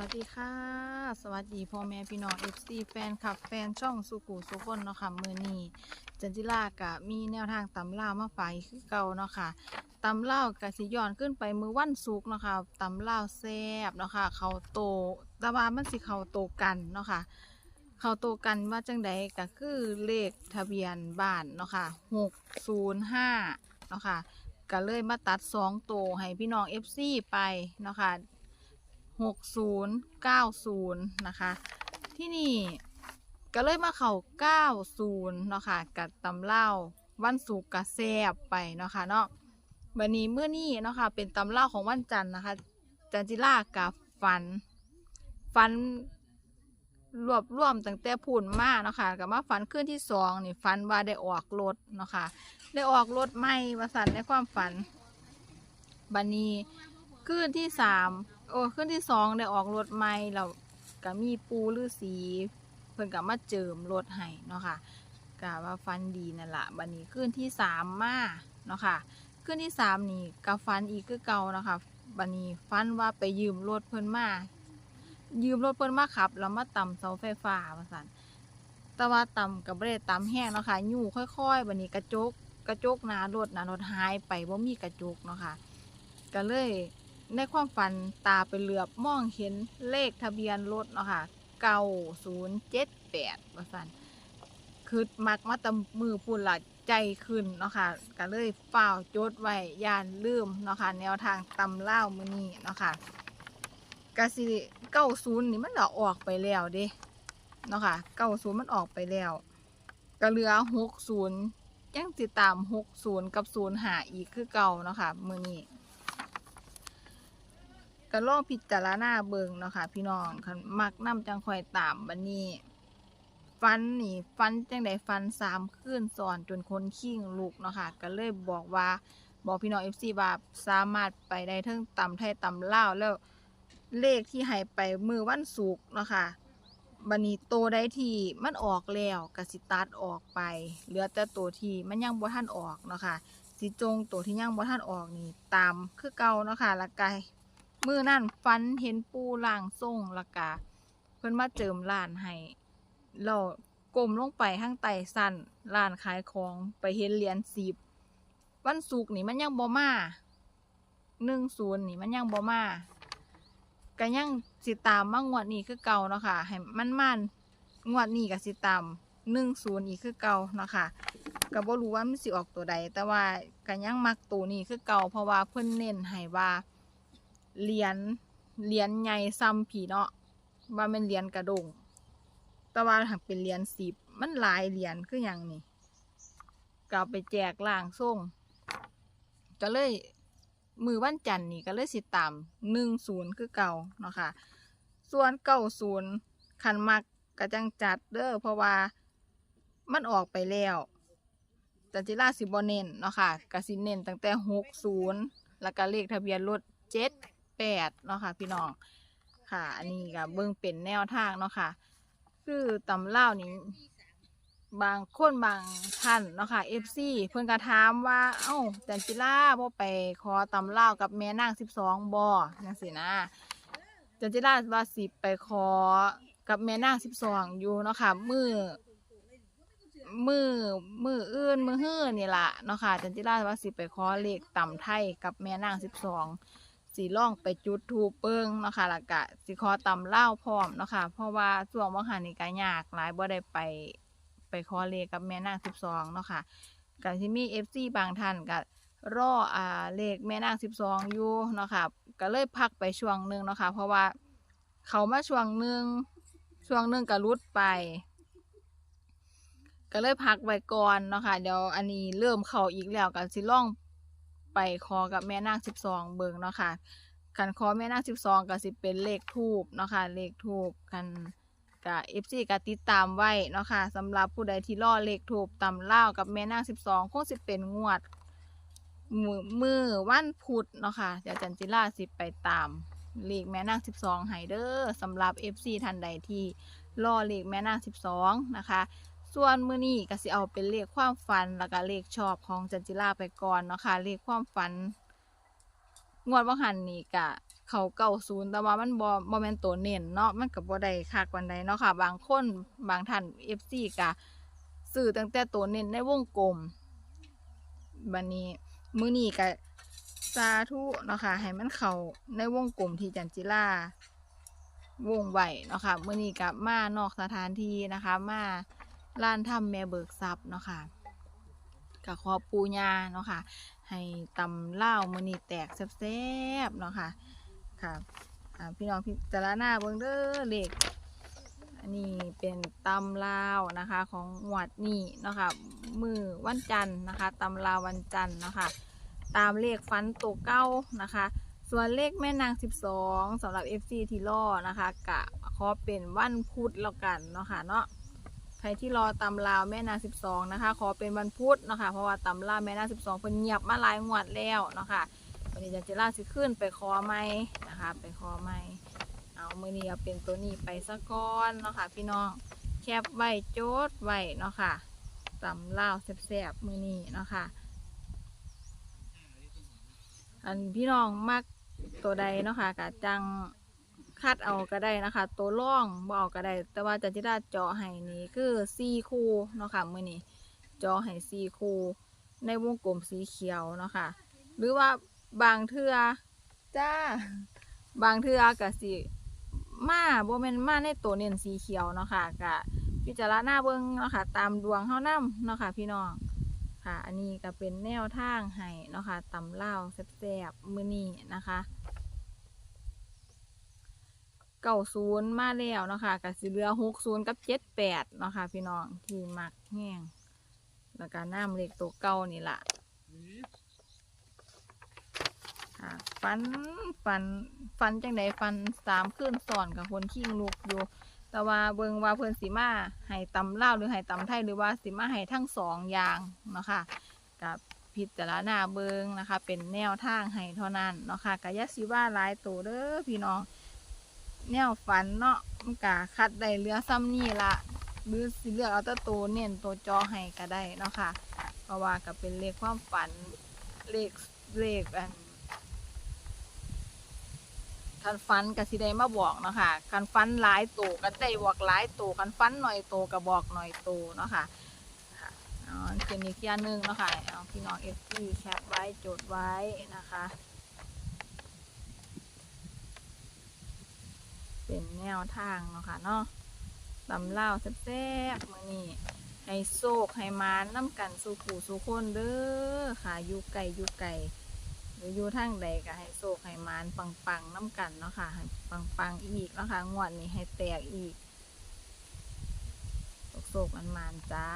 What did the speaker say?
วัสดีค่ะ สวัสดีพ่อแม่พี่น้อง FC แฟนคลับแฟนช่องสุกูสุคนเนาะค่ะมือนี้จันจิลากะมีแนวทางตำล่ามาฝากคือเก่าเนาะค่ะตำเล่ากะสิย้อนขึ้นไปมือวันศุกเนาะค่ะตำเล่าแซบเนาะค่ะเขาโตต่ว่ามันสิเขาโตกันเนาะค่ะเขาโตกันว่าจังใดก็คือเลขทะเบียนบ้านเนาะค่ะหกศูนย์ห้าเนาะค่ะก็เลยมาตัดสองโตให้พี่น้อง FC ไปเนาะค่ะ หกศูนย์เก้าศูนย์นะคะ ที่นี่ก็เลยมาเข้าเก้าศูนย์เนาะค่ะกับตำเล่าวันศุกร์กะแซบไปเนาะค่ะเนาะวันนี้เมื่อนี้เนาะค่ะเป็นตำเล่าของวันจันทร์นะคะ จันจิล่ากับฟัน ฟันรวบรวมตั้งแต่พูนมาเนาะค่ะกับมาฝันขึ้นที่สองนี่ฝันว่าได้ออกรถเนาะค่ะได้ออกรถไม่มาสั่นในความฝันบันนี้ขึ้นที่สาม โอ้ขึ้นที่สองได้ออกรถใหม่เราก็มีปูฤาษีเพิ่นก็มาเจิมรถให้เนาะค่ะกะว่าฟันดีนั่นละบัดนี้ขึ้นที่สามมาเนาะค่ะขึ้นที่สามนี่ก็ฟันอีกคือเก่าเนาะค่ะบัดนี้ฟันว่าไปยืมรถเพิ่นมายืมรถเพิ่นมาขับแล้วมาต่ำเสาไฟฟ้าว่าซั่นแต่ว่าต่ำกับเรดต่ำแห้งเนาะค่ะยู่ค่อยๆบัดนี้กระจกกระจกหน้ารถหน้ารถหายไปบ่มีกระจกเนาะค่ะก็เลย ในความฝันตาไปเหลือบมองเห็นเลขทะเบียนรถเนาะค่ะเก้าศูนย์เจ็ดแปดว่าสันคือมักมาแตมือพูนละใจขึ้นเนาะค่ะก็เลยเฝ้าจดไว้ยานลืมเนาะค่ะแนวทางตำเล่ามือนี้เนาะค่ะกสิเก้าศูนย์นี่มันออกไปแล้วเด้เนาะค่ะเก้าศูนย์มันออกไปแล้วก็เหลือหกศูนย์ยังติดตามหกศูนย์กับศูนย์หาอีกคือเก่าเนาะค่ะมือนี้ ก็ลองพิจารณาเบิ่งเนาะค่ะพี่น้องคันมักนำจังคอยตามบัดนี้ฟันนี่ฟันจังไดฟันสามคืนซอนจนคนขิ้งลูกเนาะค่ะก็เลยบอกว่าบอกพี่น้อง FC ว่าสามารถไปได้ทั้งตำไทยตำล่าวแล้วเลขที่ให้ไปมือวันศุกร์เนาะค่ะบัดนี้โตได้ที่มันออกแล้วก็สิตัดออกไป เหลือแต่ตัวที่มันยังบ่ทันออกเนาะค่ะสิจงตัวที่ยังบ่ทันออกนี่ตามคือเก่าเนาะค่ะละกาย มือนั่นฟันเห็นปูล่างทรงละกาเพิ่นมาเจิมร้านให้เรากลมลงไปข้างใต้สั้นร้านขายของไปเห็นเหรียญสิบวันศุกร์นี่มันยังบ่มาหนึ่งศูนย์นี่มันยังบ่มาก็ยังสิตามมางวดนี้คือเก่าเนาะค่ะให้มันมันงวดนี้ก็สิตามหนึ่งศูนย์อีกคือเก่าเนาะค่ะก็บ่รู้ว่ามันสิออกตัวใดแต่ว่าก็ยังมักตัวนี้คือเก่าเพราะว่าเพิ่นเน้นให้ว่า เหรียญเหรียญใหญ่ซ้ำผีเนาะว่าเป็นเหรียญกระดง แต่ว่าหากเป็นเหรียญสิบมันหลายเหรียญคืออย่างนี้ก็เอาไปแจกล่างส่งก็เลยมือวันจันทร์นี่ก็เลยสิตามหนึ่งศูนย์คือเก่าเนาะค่ะ ส่วนเก้าศูนย์คันมักกระจังจัดเด้อเพราะว่ามันออกไปแล้วจันจิราสิบเน้นเนาะค่ะกระสิเน้นตั้งแต่หกศูนย์แล้วก็เลขทะเบียนรถเจ็ด แปดเนาะค่ะพี่น้องค่ะ อันนี้ก็เบิ่งเป็นแนวทางเนาะค่ะ คือตำเล่านี้บางคนบางท่านเนาะค่ะ FC เพิ่นก็ถามว่า เอ้าจันจิล่าบ่ไปขอตำเล่ากับแม่นาง12บ่จังซี่นะจันจิล่าว่าสิไปขอกับแม่นาง12องอยู่เนาะค่ะมือมือมืออื่นมือฮื้อนี่ล่ะเนาะค่ะจันจิล่าว่าสิไปขอเลขตำไทยกับแม่นาง12สี สีล่องไปจุดทูปเปิงเนาะค่ะแล้วก็สิขอตำเล่าพร้อมเนาะค่ะเพราะว่าช่วงว่างหันนี่ก็ยากหลายบ่ได้ไปไปขอเลขกับแม่นาง12เนาะค่ะก็สิมี FC บางท่านก็รออ่าเลขแม่นาง12อยู่เนาะค่ะก็เลยพักไปช่วงหนึงเนาะค่ะเพราะว่าเขามาช่วงหนึงช่วงหนึงก็รุดไป ก็เลยพักไว้ก่อนเนาะค่ะเดี๋ยวอันนี้เริ่มเข้าอีกแล้วก็สิล่อง ไปคอกับแม่นางสิบสองเบิงเนาะค่ะคันคอแม่นางสิบสองก็สิเป็นเลขทูบเนาะค่ะเลขทูบกันกับเอฟซีก็ติดตามไว้เนาะค่ะสำหรับผู้ใดที่รอเลขทูบตำเล่ากับแม่นางสิบสองคงสิเป็นงวด มือมือวันพุธเนาะค่ะเดี๋ยวจันจิล่าสิไปตามเลขแม่นางสิบสองไฮเดอร์สำหรับเอฟซีท่านใดที่รอเลขแม่นางสิบสองนะคะ ส่วนมื้อนี้ก็สิเอาเป็นเลขความฝันแล้วก็เลขชอบของจันจิราไปก่อนเนาะค่ะเลขความฝัน งวดบ่หันนี่กะเขาเก่าศูนย์แต่ว่ามันบ่บ่แม่นตัวเน้นเนาะมันก็บ่ได้คักปานใดเนาะค่ะ บางคนบางท่าน FC กะซื้อตั้งแต่ตัวเน้นในวงกลมบัดนี้มื้อนี้ก็สาธุเนาะค่ะให้มันเข้าในวงกลมที่จันจิลาวงไวเนาะค่ะมื้อนี้ก็มานอกสถานที่นะคะ มา ร้านถ้ำแม่เบิกทรัพย์เนาะค่ะก็ขอปูญาเนาะค่ะ ให้ตำเล่ามือนีแตกแซ่บๆเนาะค่ะค่ะพี่น้องพิจารณาเบิ่งเด้อเลขอันนี้เป็นตำลาวนะคะของหวดนี่เนาะค่ะมือวันจันทร์นะคะตำลาววันจันทร์เนาะค่ะตามเลขฟันตัวเก้านะคะ ส่วนเลขแม่นาง 12สำหรับ FC ทีล่อนะคะกะขอเป็นวันพุธแล้วกันเนาะค่ะเนาะ ครที่รอตำลาวแม่นาสิบสองนะคะ ขอเป็นวันพุธนะคะเพราะว่าตำลาวแม่นาสิบสองเพิ่นเงียบมาหลายงวดแล้วนะคะวันนี้จันเล่าสิขึ้นไปคอไม้นะคะ ไปคอไม้เอามือนี้เอาเป็นตัวนี้ไปสะก้อนเนาะค่ะพี่น้องแคบไว้โจดไว้เนาะค่ะตำลาวแซ่บๆมือนี้เนาะค่ะอันพี่น้องมักตัวใดเนาะค่ะกะจัง คัดเอาก็ได้นะคะ ตัวร่องบ่เอาก็ได้ แต่ว่าจันจิราเจาะให้นี่คือสี่คู่เนาะค่ะมือนี้เจาะให้สี่คู่ในวงกลมสีเขียวเนาะค่ะ หรือว่าบางเทือจ้า บางเทือก็สิมาโบ่แม่นมาในตัวเน้นสีเขียวเนาะค่ะก็พิจารณาเบิ่งเนาะค่ะ ตามดวงเฮานำเนาะค่ะ พี่น้องค่ะ อันนี้ก็เป็นแนวทางให้เนาะค่ะตำลาแซ่บๆมือนี้นะคะ เก้าศูนย์มาแล้วเนาะคะกับสิเหลือหกศูนย์กับเจ็ดแปดเนาะคะพี่น้องที่มักแห้งแล้วก็น้ำเหล็กตัวเก่านี่ล่ะค่ะฟันฟันฟันจังใดฟันสามขึ้นซ้อนกับคนขี้ลูกอยู่ แต่ว่าเบิงว่าเพิ่นสิมาให้ตำเล่าหรือให้ตำไทยหรือว่าสิมาให้ทั้งสองอย่างเนาะค่ะกับพิจารณาเบิงนะคะ เป็นแนวทางให้เท่านั้นเนาะค่ะกะอยาสิว่าหลายตัวเด้อพี่น้อง แนวฝันเนาะมันกะคัดได้เหลือซ้ำนี่ละหรือสิเลือกเอาต่ตัวเน้นตัวจอให้ก็ได้เนาะค่ะ เพราะว่าก็เป็นเลขความฝันเลขเลขอันคันฟันก็สิได้มาบอกเนาะค่ะคันฟันหลายตัวก็ได้บอกหลายตัวคันฟันหน่อยตัวก็บอกหน่อยตัวเนาะค่ะค่ะเอเป็นอีกอย่างหนึ่งเนาะค่ะเอาพี่น้องเอฟซีแคปไว้จดไว้นะคะ เป็นแนวทางเนาะค่ะเนาะตำเล่าแซ่บๆมือนี้ให้โซกให้มานน้ำกันสู่ผู้สู่คนเด้อค่ะอยู่ไกลอยู่ไกลหรืออยู่ทางใดก็ให้โซกให้มานปังๆน้ำกันเนาะค่ะให้ปังๆอีกเนาะค่ะงวดนี้ให้แตกอีกโซกๆมันมานจ้า